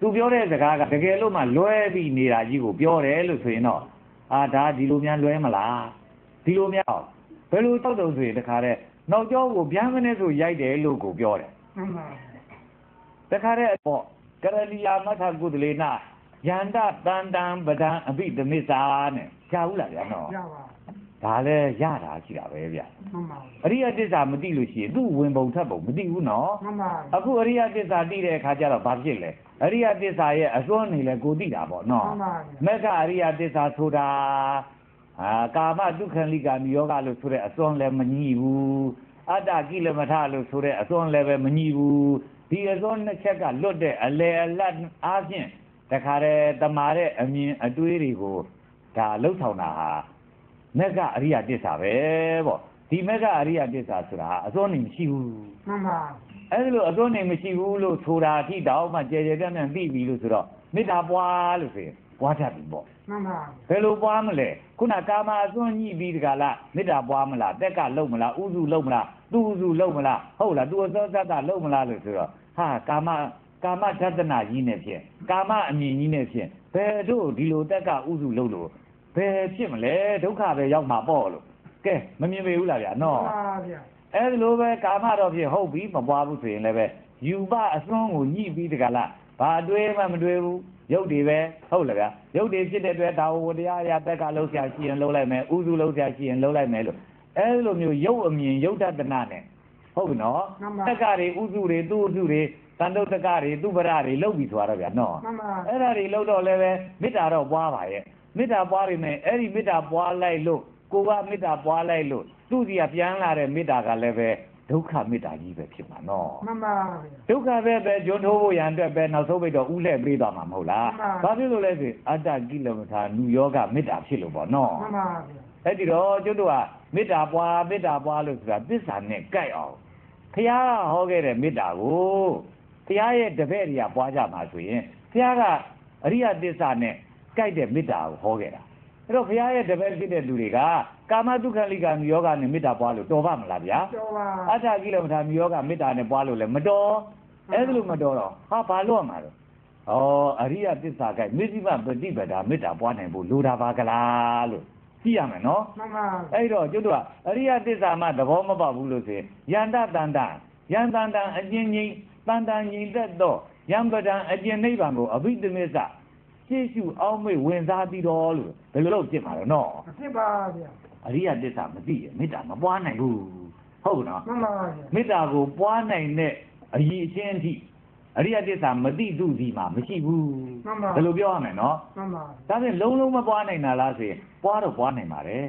သူပြောတဲ့စကားကတကယ်လို့မှလွဲပြီးနေတာကြီးကိုပြောတယ်လို့ဆိုရင်တော့အာဒါဒီလိုများလွဲမလားဒီလိုများဘယ်လိုတောက်တုံဆိုရင်တခါတဲ့နောက်ကျောကိုဗျမ်းမနဲ့ဆိုရိုက်တယ်လို့ကိုပြောတယ်မှန်ပါတခါတဲ့ပေါ့ကရလီယာမထကုသလေနယန္တတန်တံပဒံအဘိဓမစ္စာနဲ့ကြားဘူးလားဗျာနော်ရပါ ဒါလည်းရတာရှိတာပဲဗျာမှန်ပါအရိယတစ္ဆာမသိလို့ရှိရင်သူ့ဝင်ပုံထက်ပုံမသိဘူးနော်မှန်ပါအခုအရိယတစ္ဆာသိတဲ့အခါကျတော့ဘာဖြစ်လဲအရိယတစ္ဆာရဲ့အစွမ်းနေလဲကိုသိတာပေါ့နော်မှန်ပါမက္ခအရိယတစ္ဆာဆိုတာအာကာမဒုက္ခလိကာမိယောဂလို့ဆိုတဲ့အစွမ်းလည်းမညှိဘူးအတ္တကိလမထလို့ဆိုတဲ့အစွမ်းလည်းပဲမညှိဘူးဒီအစွမ်းနှစ်ချက်ကလွတ်တဲ့အလေအလတ်အားဖြင့်တခါတည်းတမာတဲ့အမြင်အတွေးတွေကိုဒါလှုပ်ဆောင်တာဟာ မက္ခအရိယတစ္ဆာပဲပေါ့ဒီမက္ခအရိယတစ္ဆာဆိုတာအစွမ်းနေမရှိဘူးမှန်ပါအဲ့ဒီလိုအစွန်းနေမရှိဘူးလို့ဆိုတာအထိတောင်မှကြဲကြဲပြန့်ပြန့်သိပြီလို့ဆိုတော့မေတ္တာပွားလို့ဆိုရင်ပွားတတ်ပြီပေါ့မှန်ပါဘယ်လိုပွားမလဲခုနကာမအစွန်းညှိပြီးတကလားမေတ္တာပွားမလားတက်ကလုံမလားဥစုလုံမလားသူဥစုလုံမလားဟုတ်လားသူအစောသတ္တလုံမလားလို့ဆိုတော့ဟာကာမကာမဒသနာကြီးနဲ့ဖြင့်ကာမအမြင်ကြီးနဲ့ဖြင့်ဘယ်တို့ဒီလိုတက်ကဥစုလုံလို့ ဘယ်ဖြစ်မလဲဒုက္ခပဲရောက်မှာပေါ့လို့ကဲမမြင်ပေဘူးလားဗျာနော်မှန်ပါဗျာအဲ့ဒီလိုပဲကာမတော့ဖြစ်ဟုတ်ပြီမပွားဘူးဆိုရင်လည်းပဲယူပအစွန်းကိုညှိပြီးတကလားဘာအတွေးမှမတွေးဘူးရုပ်တွေပဲဟုတ်လားဗျာရုပ်တွေဖြစ်တဲ့အတွက်ဒါဝတရားအရာတက်ကလှုပ်ရှားရှိရင်လှုပ်လိုက်မယ်ဥစုလှုပ်ရှားရှိရင်လှုပ်လိုက်မယ်လို့အဲ့ဒီလိုမျိုးရုပ်အမြင်ရုပ်တတနာနဲ့ဟုတ်ပြီနော်တက်ကတွေဥစုတွေသူ့ဥစုတွေတန်တုတ်တက်ကတွေသူ့ဗရတွေလှုပ်ပြီးသွားတော့ဗျာနော်မှန်ပါအဲ့ဒါတွေလှုပ်တော့လည်းပဲမေတ္တာတော့ပွားပါရဲ့ မေတ္တာပွားနေမယ်အဲ့ဒီမေတ္တာပွားလိုက်လို့ကိုကမေတ္တာပွားလိုက်လို့သူ့စီကပြန်လာတဲ့မေတ္တာကလည်းပဲဒုက္ခမေတ္တာကြီးပဲဖြစ်မှာနော်မှန်ပါဗျာဒုက္ခပဲပဲဂျွန်းထိုးဖို့ရန်အတွက်ပဲနောက်ဆုံးပိတ်တော့ဥလှည့်ပေးသွားမှာမဟုတ်လားမှန်ပါဘာဖြစ်လို့လဲဆိုအတ္တကိလမထာနုယောဂမေတ္တာဖြစ်လို့ပေါ့နော်မှန်ပါဗျာအဲ့ဒီတော့ကျွတ်တို့ကမေတ္တာပွားမေတ္တာပွားလို့ဆိုတာသစ္စာနဲ့ကြိုက်အောင်ဘုရားကဟောခဲ့တဲ့မေတ္တာကိုဘုရားရဲ့တပည့်တွေကပွားကြမှာဆိုရင်ဘုရားကအရိယသစ္စာနဲ့ ကြိုက်တဲ့မေတ္တာကိုဟောခဲ့တာအဲ့တော့ဘုရားရဲ့တပည့်ဖြစ်တဲ့လူတွေကကာမတုခလိကမြေယောဂနဲ့မေတ္တာပွားလို့တော်ပါမလားဗျာကျော်ပါအတ္တကိလမထာမြေယောဂမေတ္တာနဲ့ပွားလို့လည်းမတော်အဲ့ဒါလို့မတော်တော့ဟာဘာလို့ရမှာလဲဩအရိယသစ္စာကမေဇိမပฏิပဒါမေတ္တာပွားနိုင်ဖို့လိုတာပါကလားလို့ကြည့်ရမယ်နော်မှန်ပါအဲ့တော့ကျွတ်တို့ကအရိယသစ္စာမှသဘောမပေါက်ဘူးလို့ဆိုရင်ယန္တတန္တယန္တန္တအကျဉ်းချင်းတန်တန်ညီသက်တော့ယံပဒံအကျဉ်းနိဗ္ဗာန်ကိုအဘိဓမ္မစ္စ ရှေ့ရှုအောင်းမေ့ဝင်စားပြီးတော့လို့ဘယ်လိုလုပ်ဖြစ်မှာလဲနော်အဖြစ်ပါဗျာအရိယသစ္စာမသိရင်မေတ္တာမပွားနိုင်ဘူးဟုတ်နော်မှန်ပါဗျာမေတ္တာကိုပွားနိုင်တဲ့အရည်အချင်းအထိအရိယသစ္စာမသိသူစီမှာမရှိဘူးမှန်ပါဘယ်လိုပြောရမလဲနော်မှန်ပါဒါဖြင့်လုံးလုံးမပွားနိုင်တာလားဆိုရင်ပွားတော့ပွားနိုင်ပါတယ်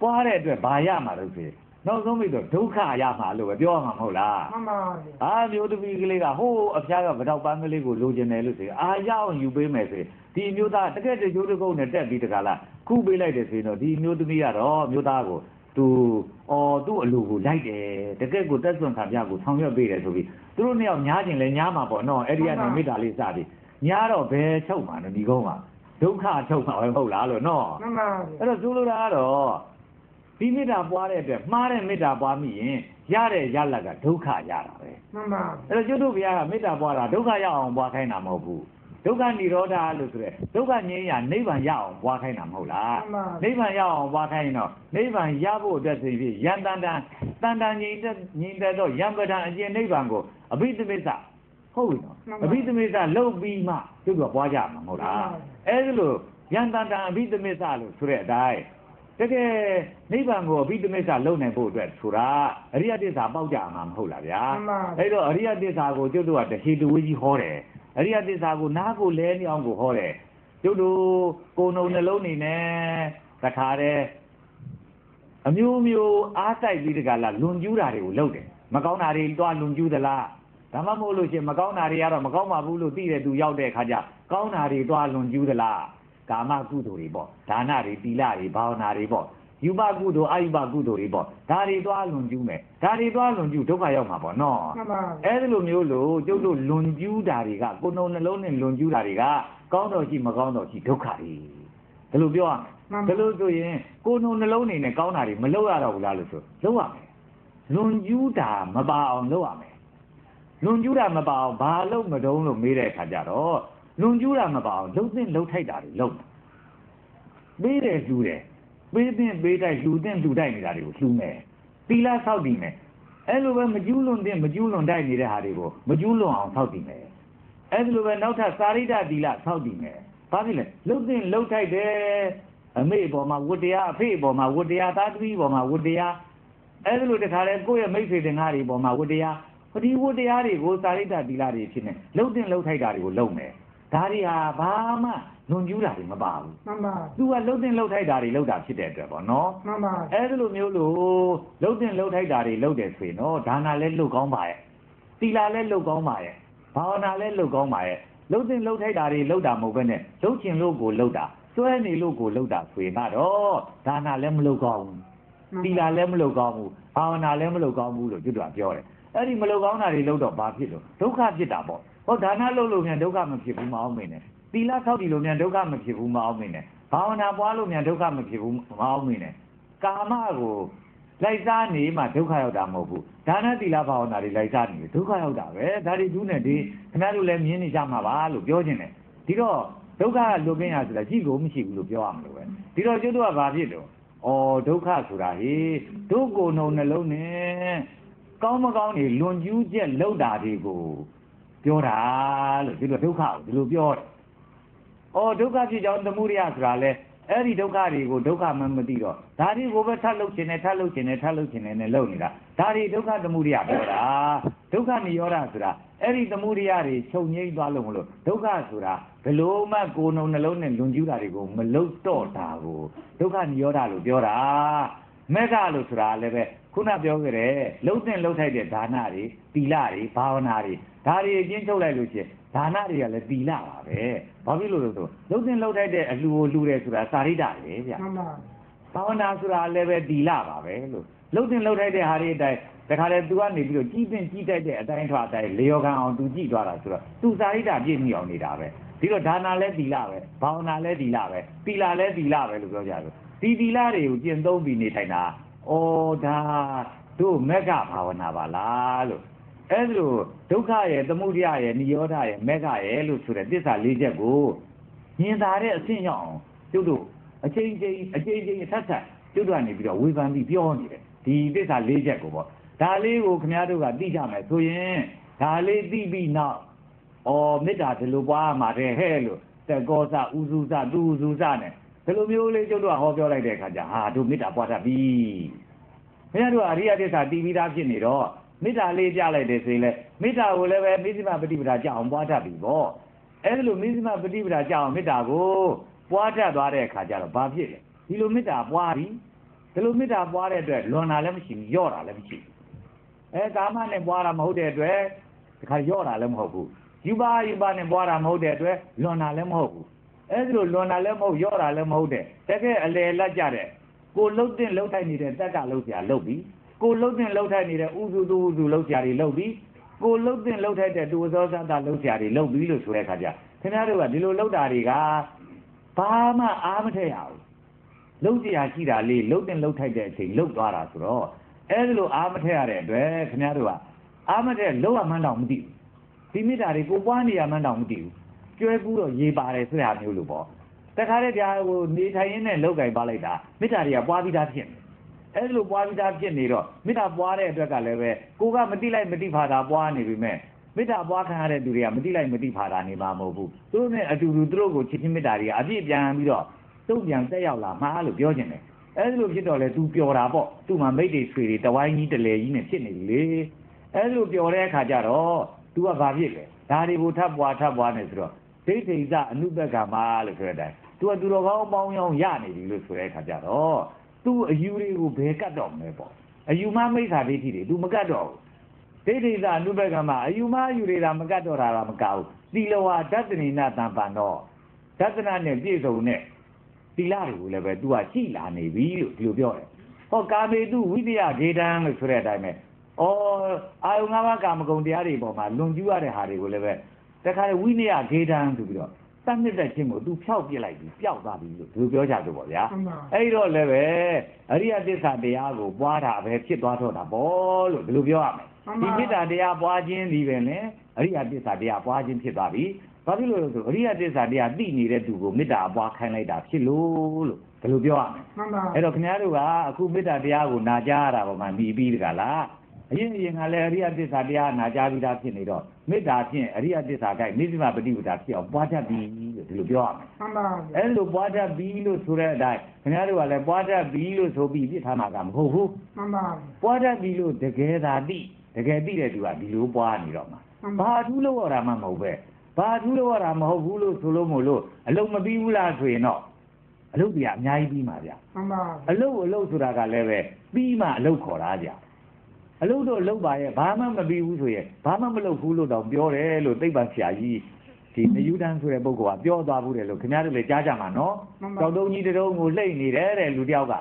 ပွားတဲ့အတွက်ဘာရမှာလို့ဆိုရင် နောက်ဆုံးပြီးတော့ဒုက္ခရမှာလို့ပဲပြောရမှာမဟုတ်လားမှန်ပါဗျာအာမျိုးသမီးကလေးကဟိုးအဖျားကဗတောက်ပန်းကလေးကိုလိုချင်တယ်လို့ဆိုရင်အာရအောင်ယူပေးမယ်ဆိုရင်ဒီမျိုးသားတကယ်တရိုးတကုန်းနဲ့တက်ပြီးတကလားခုပေးလိုက်တယ်ဆိုရင်တော့ဒီမျိုးသမီးကတော့မျိုးသားကိုသူအော်သူ့အလိုကိုလိုက်တယ်တကယ်ကိုတက်စွန်ခံပြကိုဆောင်ရွက်ပေးတယ်ဆိုပြီးသူတို့နှစ်ယောက်ညားကျင်လဲညားမှာပေါ့နော်အဲ့ဒီကနေမေတ္တာလေးစပြီးညားတော့ဘယ်ချုပ်မှာလဲဒီကုန်းကဒုက္ခချုပ်မှာပဲမဟုတ်လားလို့နော်မှန်ပါဗျာအဲ့တော့ဆိုလိုတာကတော့ ဒီမေတ္တာပွားတဲ့အတွက်မှားတဲ့မေတ္တာပွားမိရင်ရတဲ့ရလတ်ကဒုက္ခရတာပဲမှန်ပါအဲ့တော့ကျွတ်တို့ဘုရားကမေတ္တာပွားတာဒုက္ခရအောင်ပွားခိုင်းတာမဟုတ်ဘူးဒုက္ခនិရောဓလို့ဆိုရဲဒုက္ခငြိမ်းရနိဗ္ဗာန်ရအောင်ပွားခိုင်းတာမဟုတ်လားမှန်ပါနိဗ္ဗာန်ရအောင်ပွားခိုင်းရင်တော့နိဗ္ဗာန်ရဖို့အတွက်ဆိုရင်ယံတန်တန်တန်တန်ငြိမ်းတဲ့ငြိမ်းတဲ့တော့ယံပဒံအကျဉ်နိဗ္ဗာန်ကိုအဘိဓမ္မစ္စဟုတ်ပြီနော်အဘိဓမ္မစ္စလုံပြီးမှကျွတ်တို့ပွားကြမှာမဟုတ်လားအဲ့ဒီလိုယံတန်တန်အဘိဓမ္မစ္စလို့ဆိုတဲ့အတိုင်း တကယ်နိဗ္ဗာန်ကိုအဘိဓမ္မစ္စလုံနိုင်ဖို့အတွက်ဆိုတာအရိယတစ္ဆာပေါက်ကြမှာမဟုတ်လားဗျာမှန်ပါအဲ့တော့အရိယသစ္စာကိုကျုပ်တို့ကတဟေတဝေးကြီးဟောတယ်အရိယသစ္စာကိုနားကိုလဲနေအောင်ကိုဟောတယ်ကျုပ်တို့ကိုယ်နှုံနှလုံးနေနဲ့တခါတည်းအမျိုးမျိုးအားတိုက်ပြီးတကလားလွန်ကျူးတာတွေကိုလုပ်တယ်မကောင်းတာတွေတွားလွန်ကျူးသလားဒါမှမဟုတ်လို့ရှိရင်မကောင်းတာတွေကတော့မကောင်းပါဘူးလို့သိတဲ့သူရောက်တဲ့အခါကျကောင်းတာတွေတွားလွန်ကျူးသလား ကာမကုသိုလ်တွေပေါ့ဒါနတွေသီလတွေဘာဝနာတွေပေါ့ယူပကုသိုလ်အယူပကုသိုလ်တွေပေါ့ဒါတွေတွားလွန်ကျူးမယ်ဒါတွေတွားလွန်ကျူးဒုက္ခရောက်မှာပေါ့နော်မှန်ပါဗျာအဲ့ဒီလိုမျိုးလို့ကျုပ်တို့လွန်ကျူးတာတွေကကိုယ်နှုံနှလုံးနဲ့လွန်ကျူးတာတွေကကောင်းတော့ရှိမကောင်းတော့ရှိဒုက္ခတွေဘယ်လိုပြောရမလဲဘယ်လိုဆိုရင်ကိုယ်နှုံနှလုံးနေနဲ့ကောင်းတာတွေမလုပ်ရတော့ဘူးလားလို့ဆိုလုပ်ရမယ်လွန်ကျူးတာမပါအောင်လုပ်ရမယ်လွန်ကျူးတာမပါအောင်ဘာလို့မတုံးလို့မေးတဲ့အခါကျတော့ လွန်ကျူးတာမပါအောင်လှုပ်သင့်လှုပ်ထိုက်တာတွေလှုပ်ပေးတယ်လှူတယ်ပေးသင့်ပေးတိုက်လှူသင့်လှူတိုက်နေတာတွေကိုလှူမယ်သီလဆောက်တည်မယ်အဲ့လိုပဲမကျူးလွန်သင့်မကျူးလွန်တိုက်နေတဲ့ဟာတွေကိုမကျူးလွန်အောင်ဆောက်တည်မယ်အဲ့လိုပဲနောက်ထပ်စာရိတ္တသီလဆောက်တည်မယ်ဘာဖြစ်လဲလှုပ်သင့်လှုပ်ထိုက်တယ်အမေပေါ်မှာဝတ္တရားအဖေပေါ်မှာဝတ္တရားသားသမီးပေါ်မှာဝတ္တရားအဲ့လိုတခါလဲကိုယ့်ရဲ့မိတ်ဆွေတင်ကားတွေပေါ်မှာဝတ္တရားဟဒီဝတ္တရားတွေကိုစာရိတ္တသီလတွေဖြစ်နေလှုပ်သင့်လှုပ်ထိုက်တာတွေကိုလုပ်မယ် ဒါတွေဟာဘာမှလွန်ကျူးတာတွေမပါဘူးမှန်ပါသူကလှုပ်တင်လှုပ်ထိုက်တာတွေလှုပ်တာဖြစ်တဲ့အတွက်ပေါ့နော်မှန်ပါအဲ့ဒါလိုမျိုးလို့လှုပ်တင်လှုပ်ထိုက်တာတွေလှုပ်တယ်ဆိုရင်တော့ဒါနာလည်းလှုပ်ကောင်းပါရဲ့သီလာလည်းလှုပ်ကောင်းပါရဲ့ဘာဝနာလည်းလှုပ်ကောင်းပါရဲ့လှုပ်တင်လှုပ်ထိုက်တာတွေလှုပ်တာမဟုတ်ဘဲနဲ့လှုပ်ချင်လို့ကိုလှုပ်တာစွဲနေလို့ကိုလှုပ်တာဆိုရင်တော့ဒါနာလည်းမလှုပ်ကောင်းဘူးသီလာလည်းမလှုပ်ကောင်းဘူးဘာဝနာလည်းမလှုပ်ကောင်းဘူးလို့ကျွတ်တော်ပြောတယ်အဲ့ဒီမလှုပ်ကောင်းတာတွေလှုပ်တော့ဘာဖြစ်လို့ဒုက္ခဖြစ်တာပေါ့ ဟောဒါနာလှုပ်လို့မြန်ဒုက္ခမဖြစ်ဘူးမအောင်မင်းနဲ့သီလဆောက်တည်လို့မြန်ဒုက္ခမဖြစ်ဘူးမအောင်မင်းနဲ့ဘာဝနာပွားလို့မြန်ဒုက္ခမဖြစ်ဘူးမအောင်မင်းနဲ့ကာမကိုလိုက်စားနေမှဒုက္ခရောက်တာမဟုတ်ဘူးဒါနသီလဘာဝနာတွေလိုက်စားနေဒုက္ခရောက်တာပဲဒါတွေဒုနဲ့ဒီခင်ဗျားတို့လည်းမြင်နေကြမှာပါလို့ပြောခြင်းတယ်ဒီတော့ဒုက္ခကလွတ်ကင်းရဆိုတာကြည့်ကိုမရှိဘူးလို့ပြောရမလို့ပဲဒီတော့ကျွတ်တို့ကဘာဖြစ်လို့ဩဒုက္ခဆိုတာဟေဒုက္ကိုယ်နှုံနှလုံးနဲ့ကောင်းမကောင်းနေလွန်ကျူးချက်လောက်တာတွေကို ပြောတာလို့ဒီလိုဒုက္ခကိုဒီလိုပြောတယ်။အော်ဒုက္ခဖြစ်ကြောင်းသမှုရိယဆိုတာလဲအဲ့ဒီဒုက္ခတွေကိုဒုက္ခမှမသိတော့ဒါတွေကိုပဲထပ်လုပ်ခြင်းနဲ့ထပ်လုပ်ခြင်းနဲ့ထပ်လုပ်ခြင်းနဲ့လုပ်နေတာဒါတွေဒုက္ခသမှုရိယပြောတာဒုက္ခនិရောဓဆိုတာအဲ့ဒီသမှုရိယတွေချုပ်ငိမ့်သွားလို့မလို့ဒုက္ခဆိုတာဘယ်လို့မှကိုယ်နှုံနှလုံးနဲ့လွန်ကျူးတာတွေကိုမလုတော့တာကိုဒုက္ခនិရောဓလို့ပြောတာ မက်ကလို့ဆိုတာလည်းပဲခုနပြောခဲ့တဲ့လှုပ်တဲ့လှုပ်ထိုက်တဲ့ဒါနတွေတီလာတွေဘာဝနာတွေဒါတွေအချင်းချုပ်လိုက်လို့ချင်းဒါနတွေကလည်းတီလာပါပဲဘာဖြစ်လို့လဲဆိုလှုပ်တဲ့လှုပ်ထိုက်တဲ့အလှူကိုလှူတယ်ဆိုတာစာရိတ္တပဲဗျမှန်ပါဘာဝနာဆိုတာလည်းပဲတီလာပါပဲလို့လှုပ်တဲ့လှုပ်ထိုက်တဲ့ဟာတွေအတိုင်းတခါလေသူကနေပြီးတော့ကြီးပင်ကြီးတိုက်တဲ့အတိုင်းထွားတိုင်းလေယောခံအောင်သူကြည့်သွားတာဆိုတော့သူစာရိတ္တပြည့်မြအောင်နေတာပဲ ဒီတော့ဒါနာလည်းတီလာပဲဘာဝနာလည်းတီလာပဲတီလာလည်းတီလာပဲလို့ပြောကြတယ်ဒီတီလာတွေကိုကျင့်သုံးပြီးနေထိုင်တာဩဒါတို့မက္ခဘာဝနာပါလားလို့အဲ့ဒါလိုဒုက္ခရဲ့သမုဒယရဲ့និရောဓရဲ့မေဃရဲ့လို့ဆိုတဲ့သစ္စာလေးချက်ကိုမြင်သာတဲ့အဆင့်ရောက်အောင်ကျုပ်တို့အချိန်ချင်းအချိန်ချင်းထပ်ထပ်ကျုပ်တို့ကနေပြီးတော့ဝေဖန်ပြီးပြောနေတယ်ဒီသစ္စာလေးချက်ကိုပေါ့ဒါလေးကိုခင်ဗျားတို့ကသိကြမယ်ဆိုရင်ဒါလေးသိပြီးနောက် ဩမေတ္တာဒီလိုပွားမှာတဲ့ဟဲ့လို့တကောစဥစုစသူဥစုစနဲ့ဒီလိုမျိုးလေးကျုပ်တို့ကဟောပြောလိုက်တဲ့အခါကျဟာတို့မေတ္တာပွားတတ်ပြီခင်ဗျားတို့ကအရိယသစ္စာတည်ပြီးသားဖြစ်နေတော့မေတ္တာလေးပြလိုက်တယ်ဆိုရင်လေမေတ္တာကိုလည်းပဲမိစ္ဆမပฏิပဒါကြအောင်ပွားတတ်ပြီပေါ့အဲ့ဒါလိုမိစ္ဆမပฏิပဒါကြအောင်မေတ္တာကိုပွားတတ်သွားတဲ့အခါကျတော့ဘာဖြစ်လဲဒီလိုမေတ္တာပွားပြီဒီလိုမေတ္တာပွားတဲ့အတွက်လွန်တာလည်းမရှိဘူးညော့တာလည်းမရှိဘူးအဲကာမနဲ့ပွားတာမဟုတ်တဲ့အတွက်ဒီခါညော့တာလည်းမဟုတ်ဘူး ယူပါယူပါနဲ့ပွားတာမဟုတ်တဲ့အတွက်လွန်တာလည်းမဟုတ်ဘူးအဲ့ဒီလိုလွန်တာလည်းမဟုတ်ညော့တာလည်းမဟုတ်တဲ့တကယ်အလယ်လက်ကြတဲ့ကိုလှုပ်တဲ့လှုပ်ထိုက်နေတဲ့တက်ကလှုပ်ရှားလှုပ်ပြီးကိုလှုပ်တဲ့လှုပ်ထိုက်နေတဲ့ဥစုသူဥစုလှုပ်ရှားတွေလှုပ်ပြီးကိုလှုပ်တဲ့လှုပ်ထိုက်တဲ့တူဇောသတာလှုပ်ရှားတွေလှုပ်ပြီးလို့ဆိုတဲ့အခါကျခင်ဗျားတို့ကဒီလိုလှုပ်တာတွေကဘာမှအားမထက်ရဘူးလှုပ်ကြရရှိတာလေးလှုပ်တဲ့လှုပ်ထိုက်တဲ့အချိန်လှုပ်သွားတာဆိုတော့အဲဒီလိုအားမထက်ရတဲ့အတွက်ခင်ဗျားတို့ကအားမထက်လှုပ်ရမှန်းတော့မသိဘူး ဒီမိတာတွေကိုပွားနေရမှန်းတော့မသိဘူးကျွဲကူးတော့ရေပါတယ်ဆိုတဲ့မျိုးလို့ပေါ့တခါတည်းကြာဟိုနေထိုင်ရင်းနဲ့လောက်ကင်ပါလိုက်တာမေတ္တာတွေကပွားပြီးသားဖြစ်နေအဲ့လိုပွားပြီးသားဖြစ်နေတော့မေတ္တာပွားတဲ့အတွက်ကလည်းပဲကိုကမတိလိုက်မတိဖာတာပွားနေပြီမဲ့မေတ္တာပွားခံရတဲ့သူတွေကမတိလိုက်မတိဖာတာနေမှာမဟုတ်ဘူးသူတို့နဲ့အတူတူသူတို့ကိုချစ်ချင်းမေတ္တာတွေကအပြည့်ပြန်ပြီးတော့တုံ့ပြန်တက်ရောက်လာမှာလို့ပြောချင်တယ်အဲ့လိုဖြစ်တော့လေ तू ပျော်တာပေါ့သူ့မှာမိတ်တွေဆွေတွေတဝိုင်းကြီးတလေကြီးနဲ့ဖြစ်နေပြီလေအဲ့လိုပျော်တဲ့အခါကျတော့ तू ကဘာဖြစ်လဲဒါတွေကိုထပ်ပွားထပ်ပွားနေဆိုတော့ဒိဋ္ဌိစအနုပက္ခမလို့ဆိုတဲ့အတိုင်း तू ကသူတော်ကောင်းပေါင်းရောင်းရနေပြီလို့ဆိုတဲ့အခါကျတော့ तू အယူတွေကိုဘယ်ကတ်တော့မလဲပေါ့အယူမမိစ္ဆာဒိဋ္ဌိတွေ तू မကတ်တော့ဘူးဒိဋ္ဌိစအနုပက္ခမအယူမအယူတွေဒါမကတ်တော့တာကမကဘူးသီလဝါဒတ္တနိနာတံပံတော့ဒသနာနဲ့ပြည့်စုံတဲ့သီလတွေကိုလည်းပဲ तू ကရှိလာနေပြီလို့ဒီလိုပြောတယ်ဟောကာမေတုဝိတယဒေတံလို့ဆိုတဲ့အတိုင်းပဲ ဩအာယုငါးပါးကာမဂုဏ်တရားတွေပေါ်မှာလွန်ကျူးရတဲ့ဟာတွေကိုလည်းပဲတခါလေဝိနည်းဂေတံဆိုပြီးတော့တတ်နှစ်သက်ခြင်းကို तू ဖျောက်ပြစ်လိုက်ပြီပျောက်သွားပြီလို့ဒီလိုပြောကြတော့ဗောဗျာမှန်ပါအဲ့တော့လည်းပဲအရိယသစ္စာတရားကိုပွားတာပဲဖြစ်သွားတော့တာပေါ့လို့ဒီလိုပြောရမယ်မှန်ပါဒီမေတ္တာတရားပွားခြင်းဒီပဲလေအရိယသစ္စာတရားပွားခြင်းဖြစ်သွားပြီဘာဖြစ်လို့လဲဆိုအရိယသစ္စာတရားသိနေတဲ့သူကိုမေတ္တာအပွားခိုင်းလိုက်တာဖြစ်လို့လို့ဘယ်လိုပြောရမလဲမှန်ပါအဲ့တော့ခင်ဗျားတို့ကအခုမေတ္တာတရားကိုနာကြားရတာပေါ့မှမြည်ပြီးတကလား အရင်အရင်ကလည်းအရိယသစ္စာတရားနာကြားပြီးသားဖြစ်နေတော့မေတ္တာဖြင့်အရိယသစ္စာကိုနိစ္စမပฏิပဒါဖြစ်အောင်ပွားတတ်ပြီလို့ဒီလိုပြောရမယ်မှန်ပါအဲ့လိုပွားတတ်ပြီလို့ဆိုတဲ့အတိုင်းခင်ဗျားတို့ကလည်းပွားတတ်ပြီလို့ဆိုပြီးပြစ်ထားမှာကမဟုတ်ဘူးမှန်ပါပွားတတ်ပြီလို့တကယ်သာသိတကယ်သိတဲ့သူကဒီလိုပွားနေတော့မှာဘာအထူးလို့ရတာမှမဟုတ်ပဲဘာအထူးလို့ရတာမဟုတ်ဘူးလို့ဆိုလို့မို့လို့အလုံးမပြီးဘူးလားဆိုရင်တော့အလုပ်ကြီးအများကြီးပြီးမှာဗျမှန်ပါအလုတ်အလုတ်ဆိုတာကလည်းပဲပြီးမှအလုတ်ခေါ်တာကြ အလုပ်တော့လုပ်ပါရဲ့ဘာမှမပြီးဘူးဆိုရင်ဘာမှမလုပ်ဘူးလို့တော့ပြောတယ်လို့သိပ္ပံဆရာကြီးဒီနယူတန်ဆိုတဲ့ပုဂ္ဂိုလ်ကပြောသွားဘူးတယ်လို့ခင်ဗျားတို့လည်းကြားကြမှာနော်ကြောက်တုံးကြီးတုံးကိုလှိမ့်နေတယ်တဲ့လူတယောက်က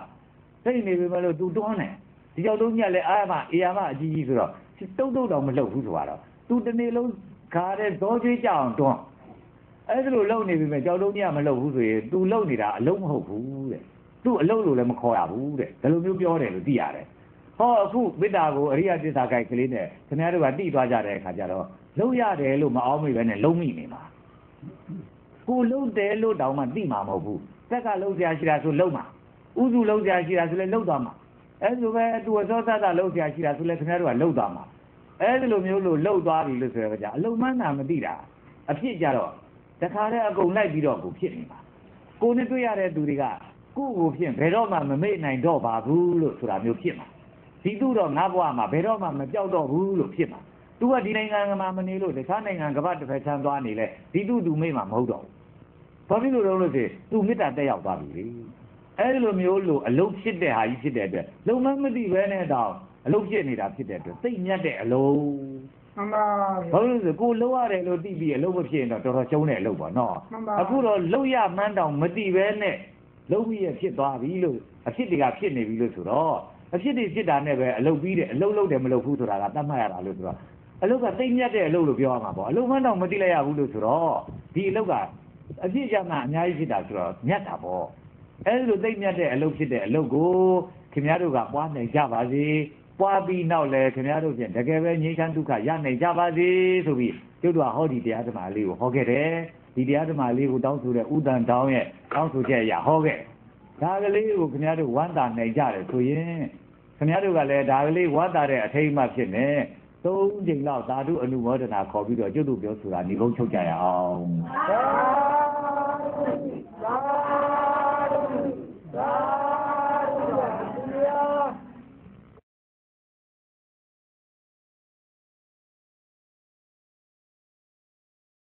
လှိမ့်နေပြီမလို့သူတွန်းတယ်ဒီကြောက်တုံးကြီးကလည်းအားမအေးအားမအကြီးကြီးဆိုတော့တုတ်တုတ်တော့မလှုပ်ဘူးဆိုတော့သူတနေ့လုံးခါတဲ့ဒေါ်ကျွေးကြအောင်တွန်းအဲ့ဒါလိုလှုပ်နေပြီမဲ့ကြောက်တုံးကြီးကမလှုပ်ဘူးဆိုရင် तू လှုပ်နေတာအလုံးမဟုတ်ဘူးတဲ့ तू အလုံးလို့လည်းမခေါ်ရဘူးတဲ့ဒါလိုမျိုးပြောတယ်လို့သိရတယ် ဟောအခုမေတ္တာကိုအရိယသစ္စာကိုက်ကလေးနဲ့ခင်ဗျားတို့ကတိသွားကြတဲ့အခါကျတော့လုံးရတယ်လို့မအောင်မိပဲနဲ့လုံးမိနေမှာကိုလုံးတယ်လို့တောင်မှသိမှာမဟုတ်ဘူးတက်ကလုံးဆရာရှိတာဆိုလုံးမှာဥစုလုံးဆရာရှိတာဆိုလည်းလုံးသွားမှာအဲဆိုပဲသူအစောသတာလုံးဆရာရှိတာဆိုလည်းခင်ဗျားတို့ကလုံးသွားမှာအဲဒီလိုမျိုးလို့လုံးသွားပြီလို့ဆိုရကြအလုံးမန်းတာမသိတာအဖြစ်ကြတော့တခါတည်းအကုန်လိုက်ပြီးတော့ကိုဖြစ်နေမှာကိုနဲ့တွေ့ရတဲ့သူတွေကကိုယ့်ကိုဖြင့်ဘယ်တော့မှမမေ့နိုင်တော့ပါဘူးလို့ဆိုတာမျိုးဖြစ်မှာ ဒီသူတော့ငါဘဝမှာဘယ်တော့မှမပြောက်တော့ဘူးလို့ဖြစ်မှာသူကဒီနိုင်ငံမှာမနေလို့တခြားနိုင်ငံကမ္ဘာတစ်ဖက်ချမ်းသွားနေလဲဒီသူသူမေ့မှာမဟုတ်တော့ဘူးဘာဖြစ်လို့လဲလို့ဆိုသူမေတ္တာတက်ရောက်သွားပြီလေအဲဒီလိုမျိုးလို့အလုံးဖြစ်တဲ့ဟာကြီးဖြစ်တဲ့အတွက်လုံမမသိပဲနဲ့တောင်အလုံးဖြစ်နေတာဖြစ်တဲ့အတွက်သိမြတ်တဲ့အလုံးမှန်ပါဘာလို့လဲဆိုကိုလုံးရတယ်လို့သိပြီးအလုံးမဖြစ်ရင်တော့တော်တော်ရှုံးတဲ့အလုံးပေါ့နော်မှန်ပါအခုတော့လုံးရမှန်းတောင်မသိပဲနဲ့လုံးပြီးရဖြစ်သွားပြီလို့အဖြစ်တွေကဖြစ်နေပြီလို့ဆိုတော့ အဖြစ်တွေဖြစ်တာနဲ့ပဲအလုပ်ပြီးတယ်အလုပ်လုပ်တယ်မလုပ်ဘူးဆိုတာကသတ်မှတ်ရတာလို့ဆိုတော့အလုပ်ကသိမ့်မြတ်တဲ့အလုပ်လို့ပြောရမှာပေါ့အလုပ်မှန်းတောင်မသိလိုက်ရဘူးလို့ဆိုတော့ဒီအလုပ်ကအဖြစ်ကြမှာအများကြီးဖြစ်တာဆိုတော့မြတ်တာပေါ့အဲဒီလိုသိမ့်မြတ်တဲ့အလုပ်ဖြစ်တဲ့အလုပ်ကိုခင်ဗျားတို့ကပွားနိုင်ကြပါစေပွားပြီးနောက်လဲခင်ဗျားတို့ဖြင့်တကယ်ပဲငြိမ်းချမ်းဒုက္ခရနိုင်ကြပါစေဆိုပြီးကျုပ်တို့ကဟောဒီတရားဓမ္မလေးကိုဟောခဲ့တယ်ဒီတရားဓမ္မလေးကိုတောင်းဆိုတဲ့ဥဒ္ဒံတောင်းရဲ့တောင်းဆိုချက်အရာဟောခဲ့ဒါကလေးကိုခင်ဗျားတို့ဝမ်းသာနိုင်ကြတယ်ဆိုရင် ခင်ဗျားတို့ကလည်းဒါကလေးဝမ်းသာတဲ့အထိမ်းအမှတ်ဖြစ်နေသုံးချိန်လောက်သာဓုအနုမောဒနာခေါ်ပြီးတော့ကျုပ်တို့ပြောဆိုတာညီကုန်းချုပ်ကြရအောင်သာ